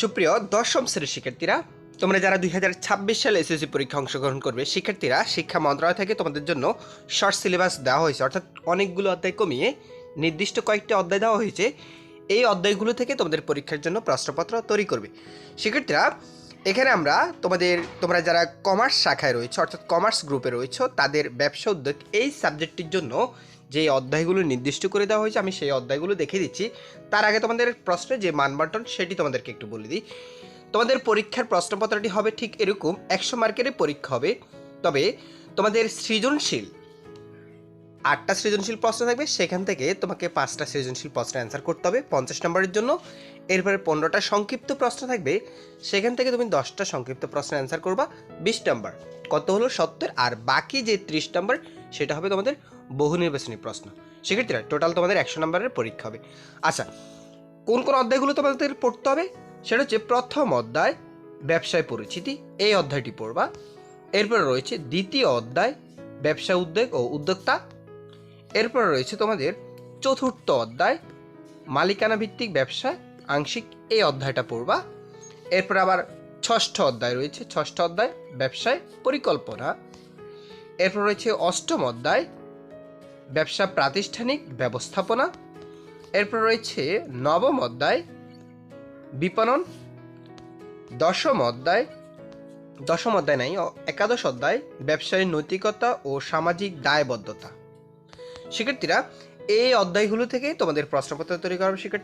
সুপ্রিয়, দশম শ্রেণির শিক্ষার্থীরা, তোমরা যারা দুই হাজার ছাব্বিশ সালে এসএসসি পরীক্ষা অংশগ্রহণ করবে, শিক্ষার্থীরা, শিক্ষা মন্ত্রণালয় থেকে তোমাদের জন্য শর্ট সিলেবাস দেওয়া হয়েছে। অর্থাৎ অনেকগুলো অধ্যায় কমিয়ে নির্দিষ্ট কয়েকটি অধ্যায় দেওয়া হয়েছে। এই অধ্যায়গুলো থেকে তোমাদের পরীক্ষার জন্য প্রশ্নপত্র তৈরি করবে। শিক্ষার্থীরা, এখানে আমরা তোমাদের, তোমরা যারা কমার্স শাখায় রয়েছে, অর্থাৎ কমার্স গ্রুপে রয়েছে, তাদের ব্যবসা উদ্যোগ এই সাবজেক্টটির জন্য যে অধ্যায়গুলো নির্দিষ্ট করে দেওয়া হয়েছে, আমি সেই অধ্যায়গুলো দেখে দিচ্ছি। তার আগে তোমাদের প্রশ্নে যে মানবন্টন, সেটি তোমাদেরকে একটু বলে দিই। তোমাদের পরীক্ষার প্রশ্নপত্রটি হবে ঠিক এরকম, একশো মার্কের পরীক্ষা হবে। তবে তোমাদের সৃজনশীল, আটটা সৃজনশীল প্রশ্ন থাকবে, সেখান থেকে তোমাকে পাঁচটা সৃজনশীল প্রশ্ন অ্যান্সার করতে হবে পঞ্চাশ নম্বরের জন্য। এরপরে পনেরোটা সংক্ষিপ্ত প্রশ্ন থাকবে, সেখান থেকে তুমি দশটা সংক্ষিপ্ত প্রশ্ন অ্যান্সার করবা, বিশ নম্বর, কত হলো সত্তর, আর বাকি যে ত্রিশ নম্বর সেটা হবে তোমাদের বহু নির্বাচনী প্রশ্ন। সেক্ষেত্রে টোটাল তোমাদের একশো নম্বরের পরীক্ষা হবে। আচ্ছা কোন কোন অধ্যায়গুলো তোমাদের পড়তে হবে? সেটা হচ্ছে প্রথম অধ্যায়, ব্যবসায় পরিচিতি, এই অধ্যায়টি পড়বা। এরপরে রয়েছে দ্বিতীয় অধ্যায়, ব্যবসা উদ্যোগ ও উদ্যোক্তা। এরপরে রয়েছে তোমাদের চতুর্থ অধ্যায়, মালিকানা ভিত্তিক ব্যবসা, আংশিক এই অধ্যায়টা পড়বা। এরপর আবার ষষ্ঠ অধ্যায় রয়েছে, ষষ্ঠ অধ্যায়, ব্যবসায় পরিকল্পনা। এরপর রয়েছে অষ্টম অধ্যায়, ব্যবসা প্রাতিষ্ঠানিক ব্যবস্থাপনা। এরপর রয়েছে নবম অধ্যায়, বিপণন। দশম অধ্যায় দশম অধ্যায় নাই একাদশ অধ্যায়, ব্যবসায়ী নৈতিকতা ও সামাজিক দায়বদ্ধতা। শিক্ষার্থীরা, এই অধ্যায়গুলো থেকে তোমাদের প্রশ্নপত্র তৈরি করার শিক্ষার্থী